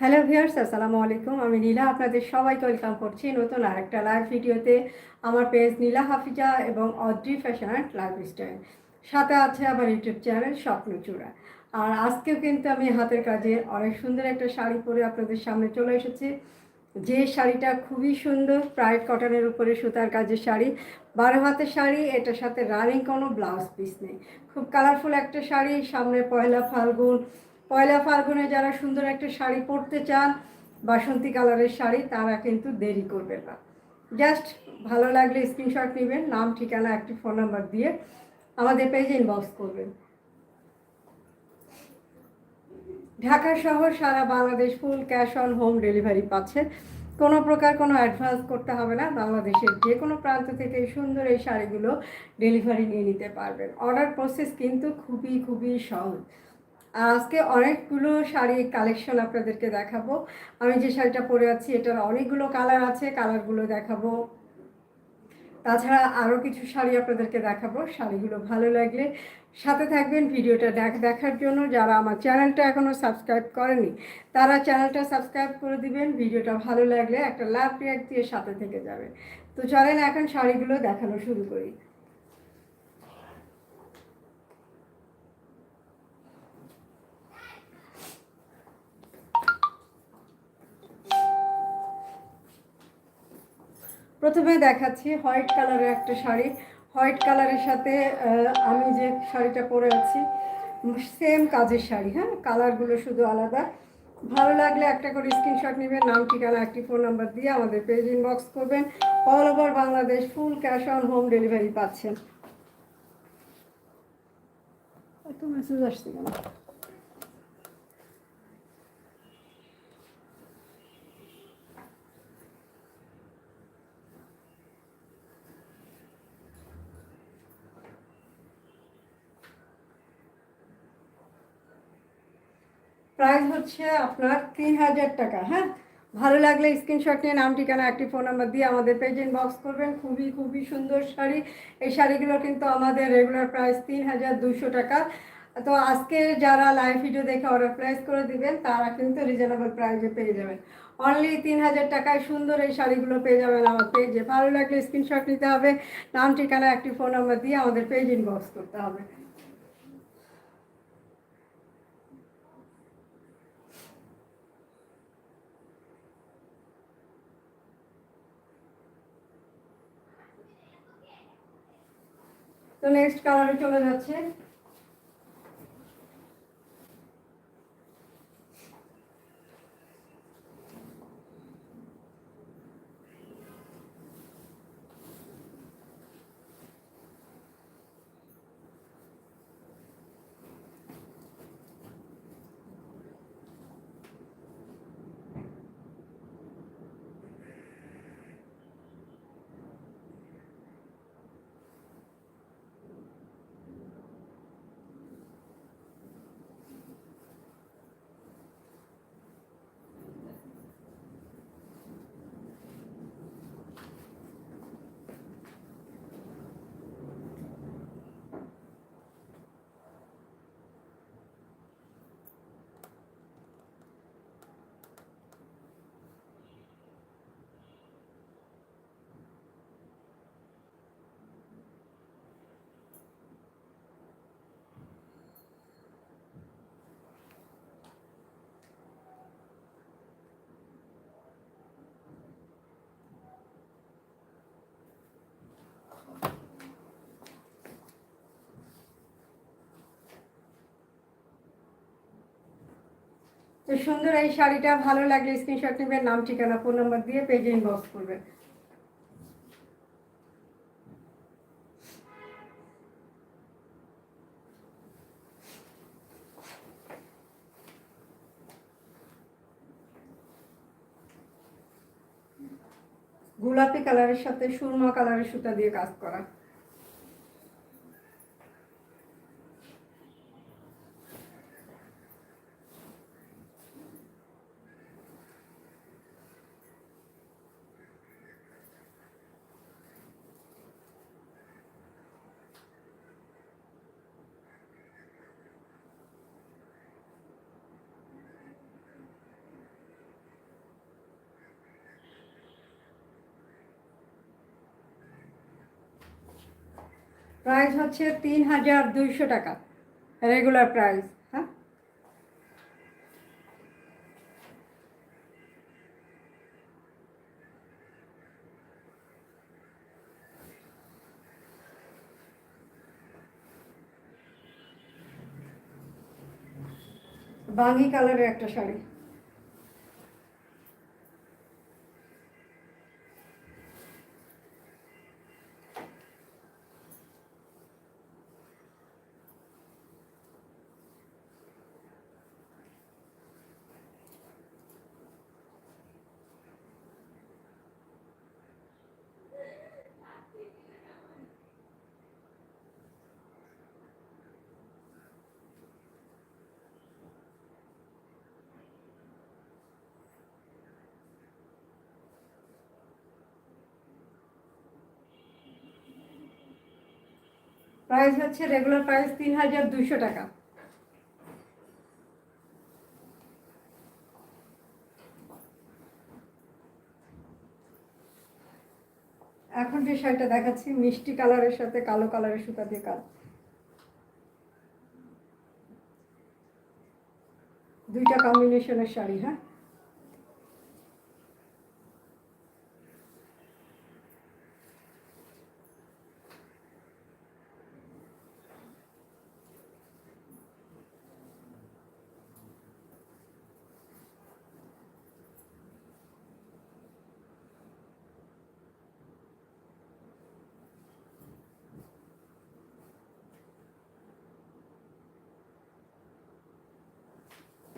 Hello viewers আসসালামু আলাইকুম। আমি নীলা, আপনাদের সবাইকে ওয়েলকাম করছি নতুন আরেকটা লাইভ ভিডিওতে। আমার পেজ নীলা হাফিজা এবং অদ্রি ফ্যাশন অ্যান্ড লাইফস্টাইল সাথে আছে আমার ইউটিউব চ্যানেল স্বপ্নচূড়া আর আজকেও কিন্তু আমি হাতের কাজে অনেক সুন্দর একটা শাড়ি পরে আপনাদের সামনে চলে এসেছি। যে শাড়িটা খুবই সুন্দর প্রাইড কটনের উপরে সুতার কাজের শাড়ি। বারো হাতের শাড়ি, এটার সাথে রানিং কোনো ব্লাউজ পিস নেই। খুব কালারফুল একটা শাড়ি, সামনে পয়লা ফাল্গুন পয়লা ফাল্গুনে যারা সুন্দর একটা শাড়ি পরতে চান, বাসন্তী কালারের শাড়ি, তারা কিন্তু দেরি করবেন না। জাস্ট ভালো লাগলে স্ক্রিনশট নেবেন, নাম, ঠিকানা, একটি ফোন নাম্বার দিয়ে আমাদের পেজে ইনবক্স করবেন। ঢাকা শহর, সারা Bangladesh full cash on home delivery পাচ্ছে। কোনো প্রকার কোনো অ্যাডভান্স করতে হবে না, বাংলাদেশের যে কোনো প্রান্ত থেকে সুন্দর এই শাড়িগুলো ডেলিভারি নিয়ে নিতে পারবেন। অর্ডার প্রসেস কিন্তু খুবই খুবই সহজ। আজকে অনেকগুলো শাড়ি কালেকশন আপনাদেরকে দেখাবো। আমি যে শাড়িটা পরে আছি, এটার অনেকগুলো কালার আছে কালারগুলো দেখাবো। তাছাড়া আরও কিছু শাড়ি আপনাদেরকে দেখাবো, শাড়িগুলো ভালো লাগলে। সাথে থাকবেন ভিডিওটা দেখ, দেখার জন্য। যারা আমার চ্যানেলটা এখনও সাবস্ক্রাইব করেনি, তারা চ্যানেলটা সাবস্ক্রাইব করে দিবেন। ভিডিওটা ভালো লাগলে একটা লাভ রিয়াক্ট দিয়ে সাথে থেকে যাবে। তো চলেন এখন শাড়িগুলো দেখানো শুরু করি। প্রথমে দেখাচ্ছি হোয়াইট কালারের একটা শাড়ি। হোয়াইট কালারের সাথে আমি যে শাড়িটা পরে আছি, সেম কাজের শাড়ি হ্যাঁ? কালারগুলো শুধু আলাদা। ভালো লাগলে একটা করে স্ক্রিনশট নেবেন, নাম, ঠিকানা, একটি ফোন নাম্বার দিয়ে আমাদের পেজ ইনবক্স করবেন। All over Bangladesh full cash on home delivery পাচ্ছেন। এত মেসেজ আসছে কেন প্রাইস হচ্ছে আপনার তিন হাজার টাকা হ্যাঁ? ভালো লাগলে স্ক্রিনশট নিয়ে নাম, ঠিকানা একটি ফোন নাম্বার দিয়ে আমাদের পেজ ইনবক্স করবেন। খুবই খুবই সুন্দর শাড়ি। এই শাড়িগুলো কিন্তু আমাদের রেগুলার প্রাইস তিন হাজার দুশো টাকা। তো আজকে যারা লাইভ ভিডিও দেখে অর্ডার প্রাইস করে দিবেন, তারা কিন্তু রিজনেবল প্রাইসে পেয়ে যাবেন। অনলি তিন হাজার টাকায় সুন্দর এই শাড়িগুলো পেয়ে যাবেন আমার পেজে ভালো লাগলে স্ক্রিনশট নিতে হবে, নাম, ঠিকানা একটি ফোন নাম্বার দিয়ে আমাদের পেজ ইনবক্স করতে হবে। তো নেক্সট কালারে চলে যাচ্ছে। তো সুন্দর এই শাড়িটা, ভালো লাগলে স্ক্রিনশট নেবেন, নাম, ঠিকানা ফোন নাম্বার দিয়ে পেজে ইনবক্স করবেন। গোলাপি কালারের সাথে সুরমা কালারের সুতা দিয়ে কাজ করা। প্রাইস হচ্ছে তিন হাজার দুইশো টাকা। রেগুলার প্রাইস হ্যাঁ? বাঙ্গি কালারের একটা শাড়ি। প্রাইস হচ্ছে রেগুলার প্রাইস তিন হাজার দুশো টাকা। এখন যে শাড়িটা দেখাচ্ছি, মিষ্টি কালারের সাথে কালো কালারের সুতা দিয়ে কাজ। দুইটা কম্বিনেশনের শাড়ি হ্যাঁ?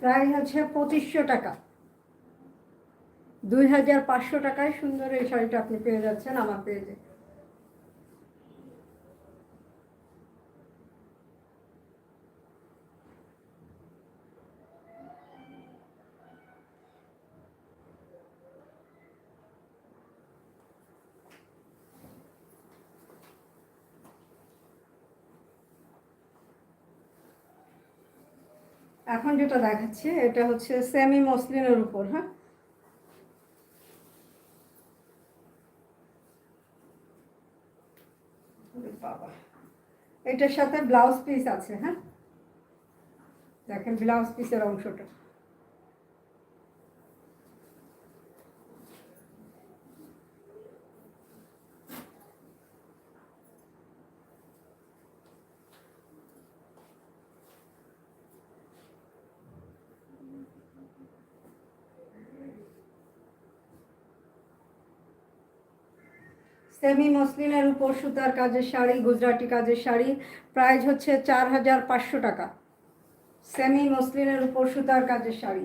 প্রাইস হচ্ছে পঁচিশশো টাকা। দুই হাজার পাঁচশো টাকায় সুন্দর এই শাড়িটা আপনি পেয়ে যাচ্ছেন আমার পেজে। এখন যেটা দেখাচ্ছি, এটা হচ্ছে সেমি মসলিনের উপর হ্যাঁ? বাবা। এটার সাথে ব্লাউজ পিস আছে হ্যাঁ? দেখেন ব্লাউজ পিসের অংশটা। সেমি মসলিনের উপর সুতার কাজের শাড়ি, গুজরাটি কাজের শাড়ি, প্রাইস হচ্ছে চার হাজার পাঁচশো টাকা। সেমি মসলিনের উপর সুতার কাজের শাড়ি।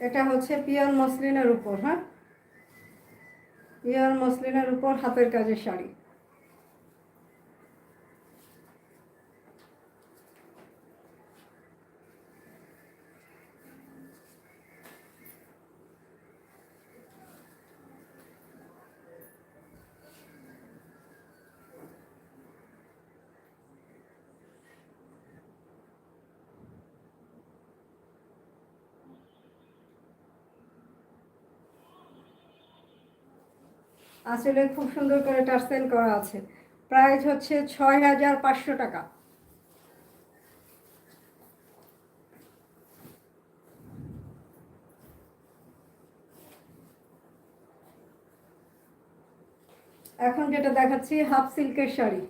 এটা হচ্ছে পিওর মসলিনের উপর হ্যাঁ? পিওর মসলিনের উপর হাতের কাজের শাড়ি। আসলে খুব সুন্দর করে টার্সেল করা আছে। প্রাইস হচ্ছে ছয় হাজার পাঁচশো টাকা। এখন যেটা দেখাচ্ছি, হাফ সিল্কের শাড়ি।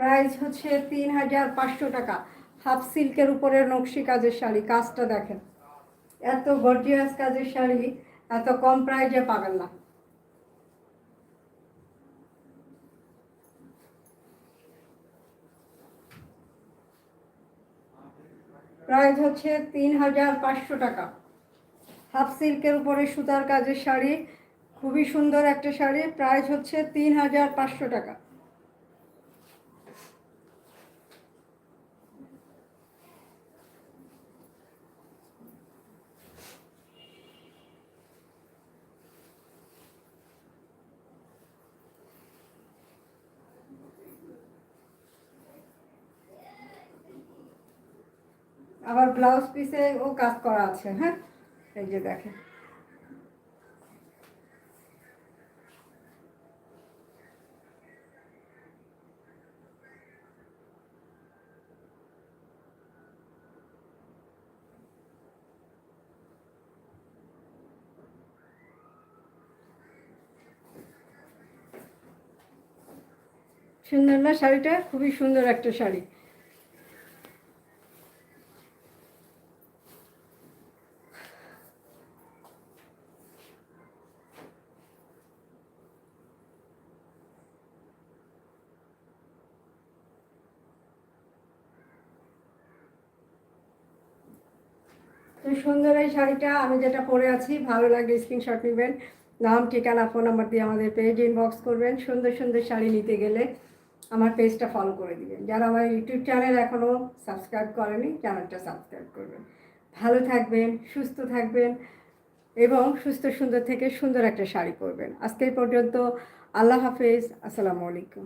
প্রাইস হচ্ছে তিন হাজার পাঁচশো টাকা। হাফ সিল্কের উপরে নকশি কাজের শাড়ি, কাজটা দেখেন। এত গর্জিয়াস কাজের শাড়ি, এত কম প্রাইজে পাবেন না। প্রাইস হচ্ছে তিন হাজার পাঁচশো টাকা। হাফ সিল্কের উপরে সুতার কাজের শাড়ি, খুবই সুন্দর একটা শাড়ি, প্রাইস হচ্ছে তিন হাজার পাঁচশো টাকা। আবার ব্লাউজ পিসে ও কাজ করা আছে হ্যাঁ? এই যে দেখেন। সুন্দর না শাড়িটা? খুবই সুন্দর একটা শাড়ি। তো সুন্দর এই শাড়িটা, আমি যেটা পরে আছি, ভালো লাগলে স্ক্রিনশট নেবেন। নাম, ঠিকানা ফোন নাম্বার দিয়ে আমাদের পেজ ইনবক্স করবেন। সুন্দর সুন্দর শাড়ি নিতে গেলে আমার পেজটা ফলো করে দিবেন। যারা আমার ইউটিউব চ্যানেল এখনও সাবস্ক্রাইব করেনি চ্যানেলটা সাবস্ক্রাইব করবেন। ভালো থাকবেন, সুস্থ থাকবেন এবং সুস্থ, সুন্দর থেকে সুন্দর একটা শাড়ি পরবেন। আজকে পর্যন্ত আল্লাহ হাফেজ, আসসালামু আলাইকুম।